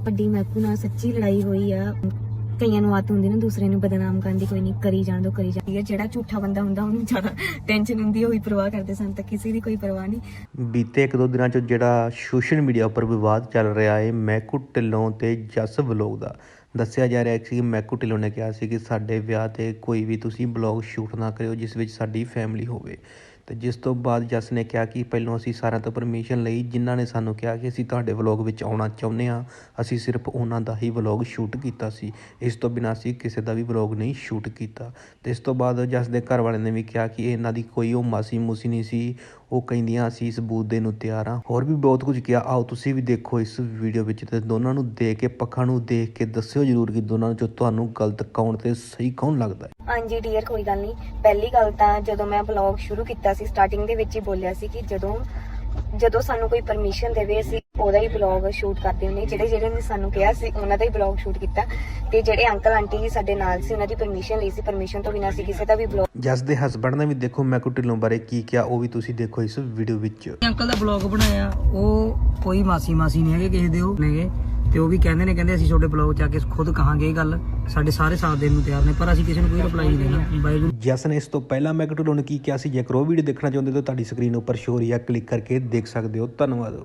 ਵੱਡੀ ਮੈਕੂ ਨਾਲ ਸੱਚੀ ਲੜਾਈ ਹੋਈ ਆ। ਕਈਆਂ ਨੂੰ ਆਦਤ ਹੁੰਦੀ ਨਾ ਦੂਸਰੇ ਨੂੰ ਬਦਨਾਮ ਕਰਨ ਦੀ, ਕੋਈ ਨਹੀਂ ਕਰੀ ਜਾਣ ਦੋ, ਕਰੀ ਜਾਂਦੀ ਹੈ ਜਿਹੜਾ ਝੂਠਾ ਬੰਦਾ ਹੁੰਦਾ, ਉਹਨੂੰ ਜ਼ਿਆਦਾ ਟੈਨਸ਼ਨ ਹੁੰਦੀ ਹੈ ਪਰਵਾਹ ਕਰਦੇ ਸਨ, ਤਾਂ ਕਿਸੇ ਦੀ ਕੋਈ ਪਰਵਾਹ ਨਹੀਂ ਬੀਤੇ ਇੱਕ ਦੋ ਦਿਨਾਂ 'ਚ ਜਿਹੜਾ ਸੋਸ਼ਲ ਮੀਡੀਆ ਉੱਪਰ ਵਿਵਾਦ ਚੱਲ ਰਿਹਾ ਹੈ ਮੈਕੂ ਢਿੱਲੋਂ ਤੇ ਜਸ ਵਲੋਗ ਦਾ। ਦੱਸਿਆ ਜਾ ਰਿਹਾ ਸੀ ਕਿ ਮੈਕੂ ਢਿੱਲੋਂ ਨੇ ਕਿਹਾ ਸੀ ਕਿ ਸਾਡੇ ਵਿਆਹ ਤੇ ਕੋਈ ਵੀ ਤੁਸੀਂ ਬਲੌਗ ਸ਼ੂਟ ਨਾ ਕਰਿਓ, ਜਿਸ ਵਿੱਚ ਸਾਡੀ ਫੈਮਿਲੀ ਹੋਵੇ। ਤੇ ਜਿਸ ਤੋਂ ਬਾਅਦ ਜਸ ਨੇ ਕਿਹਾ ਕਿ ਪਹਿਲਾਂ ਅਸੀਂ ਸਾਰਿਆਂ ਤੋਂ ਪਰਮਿਸ਼ਨ ਲਈ, ਜਿਨ੍ਹਾਂ ਨੇ ਸਾਨੂੰ ਕਿਹਾ ਕਿ ਅਸੀਂ ਤੁਹਾਡੇ ਵਲੌਗ ਵਿੱਚ ਆਉਣਾ ਚਾਹੁੰਦੇ ਹਾਂ, ਅਸੀਂ ਸਿਰਫ ਉਹਨਾਂ ਦਾ ਹੀ ਵਲੌਗ ਸ਼ੂਟ ਕੀਤਾ ਸੀ। ਇਸ ਤੋਂ ਬਿਨਾਂ ਅਸੀਂ ਕਿਸੇ ਦਾ ਵੀ ਵਲੌਗ ਨਹੀਂ ਸ਼ੂਟ ਕੀਤਾ। ਤੇ ਇਸ ਤੋਂ ਬਾਅਦ ਜਸ ਦੇ ਘਰ ਵਾਲਿਆਂ ਨੇ ਵੀ ਕਿਹਾ ਕਿ ਇਹਨਾਂ ਦੀ ਕੋਈ ਉਹ ਮਾਸੀ ਮੂਸੀ ਨਹੀਂ ਸੀ ਉਹ ਕਹਿੰਦੀਆਂ, ਅਸੀਂ ਸਬੂਤ ਦੇ ਨੂੰ ਤਿਆਰ ਹਾਂ। ਹੋਰ ਵੀ ਬਹੁਤ ਕੁਝ ਕਿਹਾ। ਆਓ, ਤੁਸੀਂ ਵੀ ਦੇਖੋ ਇਸ ਵੀਡੀਓ ਵਿੱਚ ਤੇ ਦੋਨਾਂ ਨੂੰ ਦੇਖ ਕੇ, ਪੱਖਾਂ ਨੂੰ ਦੇਖ ਕੇ ਦੱਸਿਓ ਜਰੂਰ ਕਿ ਦੋਨਾਂ ਚੋਂ ਤੁਹਾਨੂੰ ਗਲਤ ਕੌਣ ਤੇ ਸਹੀ ਕੌਣ ਲੱਗਦਾ ਹੈ। ਹਾਂਜੀ ਡੀਅਰ ਕੋਈ ਗੱਲ ਨਹੀਂ। ਪਹਿਲੀ ਗੱਲ ਤਾਂ ਜਦੋਂ ਮੈਂ ਵਲੌਗ ਸ਼ੁਰੂ ਕੀਤਾ ਸੀ ਸਟਾਰਟਿੰਗ ਦੇ ਵਿੱਚ ਹੀ ਬੋਲਿਆ ਸੀ ਕਿ ਜਦੋਂ ਜਦੋਂ ਸਾਨੂੰ ਕੋਈ ਪਰਮਿਸ਼ਨ ਦੇਵੇ ਅਸੀਂ ਉਹਦਾ ਹੀ ਵਲੌਗ ਸ਼ੂਟ ਕਰਦੇ ਹੁੰਦੇ ਜਿਹੜੇ ਜਿਹੜੇ ਨੇ ਸਾਨੂੰ ਕਿਹਾ ਸੀ ਉਹਨਾਂ ਦਾ ਹੀ ਵਲੌਗ ਸ਼ੂਟ ਕੀਤਾ। ਤੇ ਜਿਹੜੇ ਅੰਕਲ ਆਂਟੀ ਜੀ ਸਾਡੇ ਨਾਲ ਸੀ ਉਹਨਾਂ ਦੀ ਪਰਮਿਸ਼ਨ ਲਈ ਸੀ। ਪਰਮਿਸ਼ਨ ਤੋਂ ਬਿਨਾਂ ਅਸੀਂ ਕਿਸੇ ਦਾ ਵੀ ਵਲੌਗ ਜਸ ਦੇ ਹਸਬੰਡ ਨੇ ਵੀ ਦੇਖੋ ਮੈਕੂ ਢਿੱਲੋਂ ਬਾਰੇ ਕੀ ਕਿਹਾ ਉਹ ਵੀ ਤੁਸੀਂ ਦੇਖੋ ਇਸ ਵੀਡੀਓ ਵਿੱਚ। ਅੰਕਲ ਦਾ ਬਲੌਗ ਬਣਾਇਆ ਉਹ ਕੋਈ ਮਾਸੀ ਮਾਸੀ ਨਹੀਂ ਹੈਗੇ ਕਿਸੇ ਦੇ ਉਹ ਨੇਗੇ ਤੇ ਉਹ ਵੀ ਕਹਿੰਦੇ ਨੇ, ਕਹਿੰਦੇ ਅਸੀਂ ਤੁਹਾਡੇ ਬਲੌਗ ਚ ਆ ਕੇ ਖੁਦ ਕਹਾਂਗੇ ਇਹ ਗੱਲ। ਸਾਡੇ ਸਾਰੇ ਸਾਥ ਦੇਣ ਨੂੰ ਤਿਆਰ ਨੇ, ਪਰ ਅਸੀਂ ਕਿਸੇ ਨੂੰ ਕੋਈ ਰਿਪਲਾਈ ਨਹੀਂ ਦੇਣਾ। ਵਾਹਿਗੁਰੂ। ਜਸ ਨੇ ਇਸ ਤੋਂ ਪਹਿਲਾਂ ਮੈਕੂ ਕੀ ਕਿਹਾ ਸੀ? ਜੇਕਰ ਉਹ ਵੀਡੀਓ ਦੇਖਣਾ ਚਾਹੁੰਦੇ ਹੋ ਤਾਂ ਤੁਹਾਡੀ ਸਕਰੀਨ ਉੱਪਰ ਸ਼ੋ ਹੋ ਰਹੀ ਹੈ ਕਲਿੱਕ ਕਰਕੇ ਦੇਖ ਸਕਦੇ ਹੋ। ਧੰਨਵਾਦ।